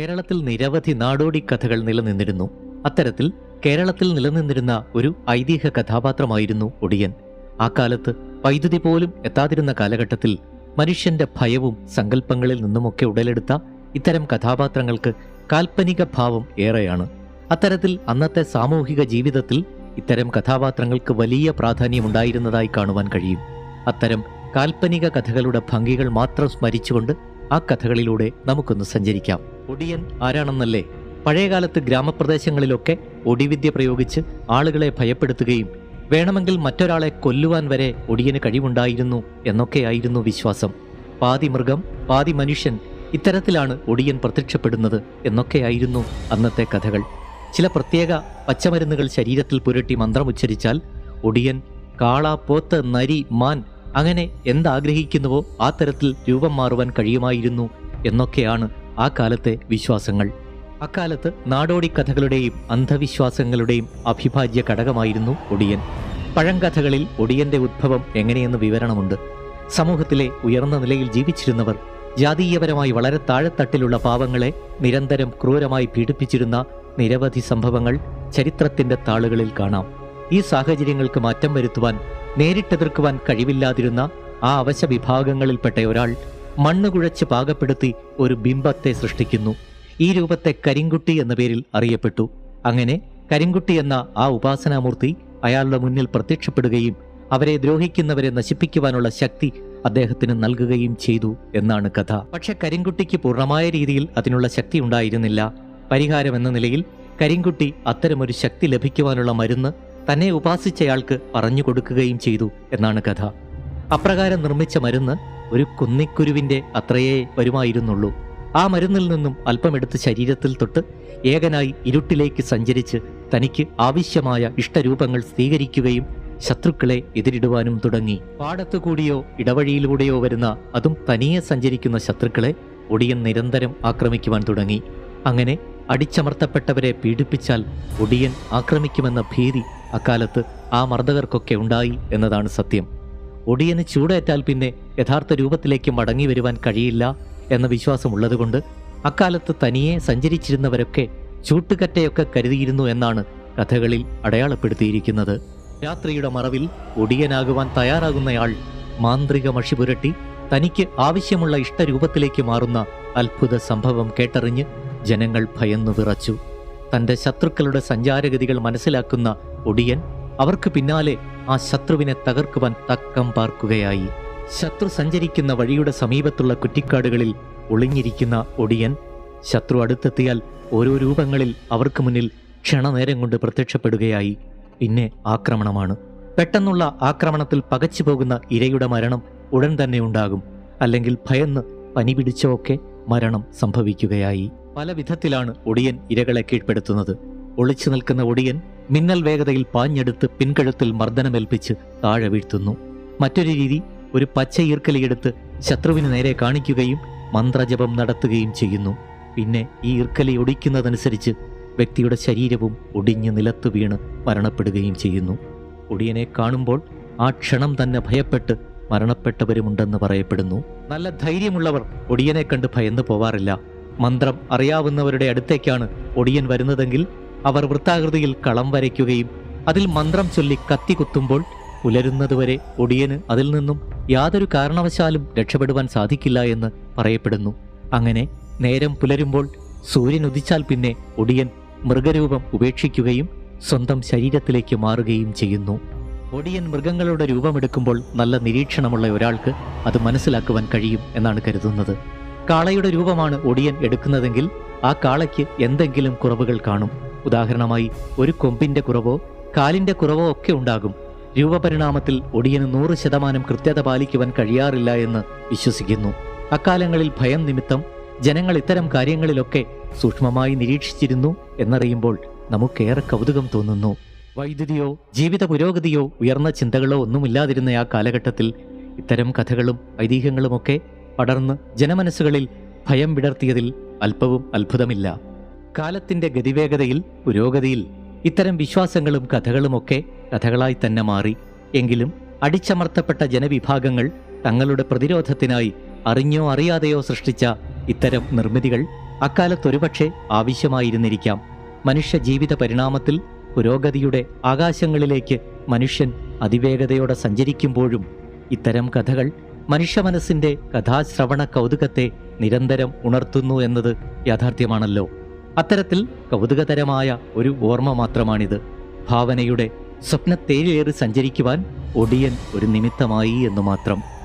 കേരളത്തിൽ നിരവധി നാടോടി കഥകൾ നിലനിന്നിരുന്നു. അത്തരത്തിൽ കേരളത്തിൽ നിലനിന്നിരുന്ന ഒരു ഐതിഹ്യ കഥാപാത്രമായിരുന്നു ഒടിയൻ. ആ കാലത്ത് വൈദ്യുതി പോലും എത്താതിരുന്ന കാലഘട്ടത്തിൽ മനുഷ്യന്റെ ഭയവും സങ്കല്പങ്ങളിൽ നിന്നുമൊക്കെ ഉടലെടുത്ത ഇത്തരം കഥാപാത്രങ്ങൾക്ക് കാൽപ്പനിക ഭാവം ഏറെയാണ്. അത്തരത്തിൽ അന്നത്തെ സാമൂഹിക ജീവിതത്തിൽ ഇത്തരം കഥാപാത്രങ്ങൾക്ക് വലിയ പ്രാധാന്യമുണ്ടായിരുന്നതായി കാണുവാൻ കഴിയും. അത്തരം കാൽപ്പനിക കഥകളുടെ ഭംഗികൾ മാത്രം സ്മരിച്ചുകൊണ്ട് ആ കഥകളിലൂടെ നമുക്കൊന്ന് സഞ്ചരിക്കാം. ഒടിയൻ ആരാണെന്നല്ലേ? പഴയകാലത്ത് ഗ്രാമപ്രദേശങ്ങളിലൊക്കെ ഒടിവിദ്യ പ്രയോഗിച്ച് ആളുകളെ ഭയപ്പെടുത്തുകയും വേണമെങ്കിൽ മറ്റൊരാളെ കൊല്ലുവാൻ വരെ ഒടിയന് കഴിവുണ്ടായിരുന്നു എന്നൊക്കെയായിരുന്നു വിശ്വാസം. പാതി മൃഗം പാതി മനുഷ്യൻ ഇത്തരത്തിലാണ് ഒടിയൻ പ്രത്യക്ഷപ്പെടുന്നത് എന്നൊക്കെയായിരുന്നു അന്നത്തെ കഥകൾ. ചില പ്രത്യേക പച്ചമരുന്നുകൾ ശരീരത്തിൽ പുരട്ടി മന്ത്രം ഉച്ചരിച്ചാൽ ഒടിയൻ കാള പോത്ത് നരി മാൻ അങ്ങനെ എന്താഗ്രഹിക്കുന്നുവോ ആ തരത്തിൽ രൂപം മാറുവാൻ കഴിയുമായിരുന്നു എന്നൊക്കെയാണ് ആ കാലത്തെ വിശ്വാസങ്ങൾ. അക്കാലത്ത് നാടോടി കഥകളുടെയും അന്ധവിശ്വാസങ്ങളുടെയും അഭിഭാജ്യ ഘടകമായിരുന്നു ഒടിയൻ. പഴങ്കഥകളിൽ ഒടിയന്റെ ഉദ്ഭവം എങ്ങനെയെന്ന് വിവരണമുണ്ട്. സമൂഹത്തിലെ ഉയർന്ന നിലയിൽ ജീവിച്ചിരുന്നവർ ജാതീയപരമായി വളരെ താഴെത്തട്ടിലുള്ള പാവങ്ങളെ നിരന്തരം ക്രൂരമായി പീഡിപ്പിച്ചിരുന്ന നിരവധി സംഭവങ്ങൾ ചരിത്രത്തിന്റെ താളുകളിൽ കാണാം. ഈ സാഹചര്യങ്ങൾക്ക് മാറ്റം വരുത്തുവാൻ നേരിട്ടെതിർക്കുവാൻ കഴിവില്ലാതിരുന്ന ആ അവശ വിഭാഗങ്ങളിൽപ്പെട്ട ഒരാൾ മണ്ണ് കുഴച്ച് പാകപ്പെടുത്തി ഒരു ബിംബത്തെ സൃഷ്ടിക്കുന്നു. ഈ രൂപത്തെ കരിങ്കുട്ടി എന്ന പേരിൽ അറിയപ്പെട്ടു. അങ്ങനെ കരിങ്കുട്ടി എന്ന ആ ഉപാസനാമൂർത്തി അയാളുടെ മുന്നിൽ പ്രത്യക്ഷപ്പെടുകയും അവരെ ദ്രോഹിക്കുന്നവരെ നശിപ്പിക്കുവാനുള്ള ശക്തി അദ്ദേഹത്തിന് നൽകുകയും ചെയ്തു എന്നാണ് കഥ. പക്ഷെ കരിങ്കുട്ടിക്ക് പൂർണമായ രീതിയിൽ അതിനുള്ള ശക്തി ഉണ്ടായിരുന്നില്ല. പരിഹാരം എന്ന നിലയിൽ കരിങ്കുട്ടി അത്തരമൊരു ശക്തി ലഭിക്കുവാനുള്ള മരുന്ന് തന്നെ ഉപാസിച്ചയാൾക്ക് പറഞ്ഞു കൊടുക്കുകയും ചെയ്തു എന്നാണ് കഥ. അപ്രകാരം നിർമ്മിച്ച മരുന്ന് ഒരു കുന്നിക്കുരുവിന്റെ അത്രയേ വരുമായിരുന്നുള്ളൂ. ആ മരുന്നിൽ നിന്നും അല്പമെടുത്ത് ശരീരത്തിൽ തൊട്ട് ഏകനായി ഇരുട്ടിലേക്ക് സഞ്ചരിച്ച് തനിക്ക് ആവശ്യമായ ഇഷ്ടരൂപങ്ങൾ സ്വീകരിക്കുകയും ശത്രുക്കളെ എതിരിടുവാനും തുടങ്ങി. പാടത്തുകൂടിയോ ഇടവഴിയിലൂടെയോ വരുന്ന അതും തനിയെ സഞ്ചരിക്കുന്ന ശത്രുക്കളെ ഒടിയൻ നിരന്തരം ആക്രമിക്കുവാൻ തുടങ്ങി. അങ്ങനെ അടിച്ചമർത്തപ്പെട്ടവരെ പീഡിപ്പിച്ചാൽ ഒടിയൻ ആക്രമിക്കുമെന്ന ഭീതി അക്കാലത്ത് ആ മർദ്ദകർക്കൊക്കെ ഉണ്ടായി എന്നതാണ് സത്യം. ഒടിയന് ചൂടേറ്റാൽ പിന്നെ യഥാർത്ഥ രൂപത്തിലേക്ക് മടങ്ങി വരുവാൻ കഴിയില്ല എന്ന വിശ്വാസമുള്ളതുകൊണ്ട് അക്കാലത്ത് തനിയെ സഞ്ചരിച്ചിരുന്നവരൊക്കെ ചൂട്ടുകറ്റയൊക്കെ കരുതിയിരുന്നു എന്നാണ് കഥകളിൽ അടയാളപ്പെടുത്തിയിരിക്കുന്നത്. രാത്രിയുടെ മറവിൽ ഒടിയനാകുവാൻ തയ്യാറാകുന്നയാൾ മാന്ത്രിക മഷി പുരട്ടി തനിക്ക് ആവശ്യമുള്ള ഇഷ്ടരൂപത്തിലേക്ക് മാറുന്ന അത്ഭുത സംഭവം കേട്ടറിഞ്ഞ് ജനങ്ങൾ ഭയന്നു വിറച്ചു. തന്റെ ശത്രുക്കളുടെ സഞ്ചാരഗതികൾ മനസ്സിലാക്കുന്ന ഒടിയൻ അവർക്ക് പിന്നാലെ ആ ശത്രുവിനെ തകർക്കുവാൻ തക്കം പാർക്കുകയായി. ശത്രു സഞ്ചരിക്കുന്ന വഴിയുടെ സമീപത്തുള്ള കുറ്റിക്കാടുകളിൽ ഒളിഞ്ഞിരിക്കുന്ന ഒടിയൻ ശത്രു അടുത്തെത്തിയാൽ ഓരോ രൂപങ്ങളിൽ അവർക്ക് മുന്നിൽ ക്ഷണനേരം കൊണ്ട് പ്രത്യക്ഷപ്പെടുകയായി. പിന്നെ ആക്രമണമാണ്. പെട്ടെന്നുള്ള ആക്രമണത്തിൽ പകച്ചു പോകുന്ന ഇരയുടെ മരണം ഉടൻ തന്നെ ഉണ്ടാകും. അല്ലെങ്കിൽ ഭയന്ന് പനി പിടിച്ചൊക്കെ മരണം സംഭവിക്കുകയായി. പല വിധത്തിലാണ് ഒടിയൻ ഇരകളെ കീഴ്പ്പെടുത്തുന്നത്. ഒളിച്ചു നിൽക്കുന്ന ഒടിയൻ മിന്നൽ വേഗതയിൽ പാഞ്ഞെടുത്ത് പിൻകഴുത്തിൽ മർദ്ദനമേൽപ്പിച്ച് താഴെ വീഴ്ത്തുന്നു. മറ്റൊരു രീതി ഒരു പച്ച ഈർക്കലിയെടുത്ത് ശത്രുവിന് നേരെ കാണിക്കുകയും മന്ത്രജപം നടത്തുകയും ചെയ്യുന്നു. പിന്നെ ഈ ഈർക്കലി ഒടിക്കുന്നതനുസരിച്ച് വ്യക്തിയുടെ ശരീരവും ഒടിഞ്ഞ് നിലത്തു വീണ് മരണപ്പെടുകയും ചെയ്യുന്നു. ഒടിയനെ കാണുമ്പോൾ ആ ക്ഷണം തന്നെ ഭയപ്പെട്ട് മരണപ്പെട്ടവരുമുണ്ടെന്ന് പറയപ്പെടുന്നു. നല്ല ധൈര്യമുള്ളവർ ഒടിയനെ കണ്ട് ഭയന്നു പോവാറില്ല. മന്ത്രം അറിയാവുന്നവരുടെ അടുത്തേക്കാണ് ഒടിയൻ വരുന്നതെങ്കിൽ അവർ വൃത്താകൃതിയിൽ കളം വരയ്ക്കുകയും അതിൽ മന്ത്രം ചൊല്ലി കത്തി കുത്തുമ്പോൾ പുലരുന്നതുവരെ ഒടിയന് അതിൽ നിന്നും യാതൊരു കാരണവശാലും രക്ഷപ്പെടുവാൻ സാധിക്കില്ല എന്ന് പറയപ്പെടുന്നു. അങ്ങനെ നേരം പുലരുമ്പോൾ സൂര്യൻ ഉദിച്ചാൽ പിന്നെ ഒടിയൻ മൃഗരൂപം ഉപേക്ഷിക്കുകയും സ്വന്തം ശരീരത്തിലേക്ക് മാറുകയും ചെയ്യുന്നു. ഒടിയൻ മൃഗങ്ങളുടെ രൂപമെടുക്കുമ്പോൾ നല്ല നിരീക്ഷണമുള്ള ഒരാൾക്ക് അത് മനസ്സിലാക്കുവാൻ കഴിയും എന്നാണ് കരുതുന്നത്. കാളയുടെ രൂപമാണ് ഒടിയൻ എടുക്കുന്നതെങ്കിൽ ആ കാളയ്ക്ക് എന്തെങ്കിലും കുറവുകൾ കാണും. ഉദാഹരണമായി ഒരു കൊമ്പിന്റെ കുറവോ കാലിന്റെ കുറവോ ഒക്കെ ഉണ്ടാകും. രൂപപരിണാമത്തിൽ ഒടിയന് നൂറ് ശതമാനം കൃത്യത പാലിക്കുവാൻ കഴിയാറില്ല എന്ന് വിശ്വസിക്കുന്നു. അക്കാലങ്ങളിൽ ഭയം നിമിത്തം ജനങ്ങൾ ഇത്തരം കാര്യങ്ങളിലൊക്കെ സൂക്ഷ്മമായി നിരീക്ഷിച്ചിരുന്നു എന്നറിയുമ്പോൾ നമുക്കേറെ കൗതുകം തോന്നുന്നു. വൈദ്യുതിയോ ജീവിത പുരോഗതിയോ ഉയർന്ന ചിന്തകളോ ഒന്നുമില്ലാതിരുന്ന ആ കാലഘട്ടത്തിൽ ഇത്തരം കഥകളും ഐതിഹ്യങ്ങളുമൊക്കെ പടർന്ന് ജനമനസ്സുകളിൽ ഭയം വിടർത്തിയതിൽ അല്പവും അത്ഭുതമില്ല. കാലത്തിന്റെ ഗതിവേഗതയിൽ പുരോഗതിയിൽ ഇത്തരം വിശ്വാസങ്ങളും കഥകളുമൊക്കെ കഥകളായി തന്നെ മാറി. എങ്കിലും അടിച്ചമർത്തപ്പെട്ട ജനവിഭാഗങ്ങൾ തങ്ങളുടെ പ്രതിരോധത്തിനായി അറിഞ്ഞോ അറിയാതെയോ സൃഷ്ടിച്ച ഇത്തരം നിർമ്മിതികൾ അക്കാലത്തൊരുപക്ഷെ ആവശ്യമായിരുന്നിരിക്കാം. മനുഷ്യ ജീവിത പരിണാമത്തിൽ പുരോഗതിയുടെ ആകാശങ്ങളിലേക്ക് മനുഷ്യൻ അതിവേഗതയോടെ സഞ്ചരിക്കുമ്പോഴും ഇത്തരം കഥകൾ മനുഷ്യ മനസ്സിന്റെ കഥാശ്രവണ കൗതുകത്തെ നിരന്തരം ഉണർത്തുന്നു എന്നത് യാഥാർത്ഥ്യമാണല്ലോ. അത്തരത്തിൽ കൗതുകതരമായ ഒരു ഓർമ്മ മാത്രമാണിത്. ഭാവനയുടെ സ്വപ്നത്തേലേറി സഞ്ചരിക്കുവാൻ ഒടിയൻ ഒരു നിമിത്തമായി എന്നു മാത്രം.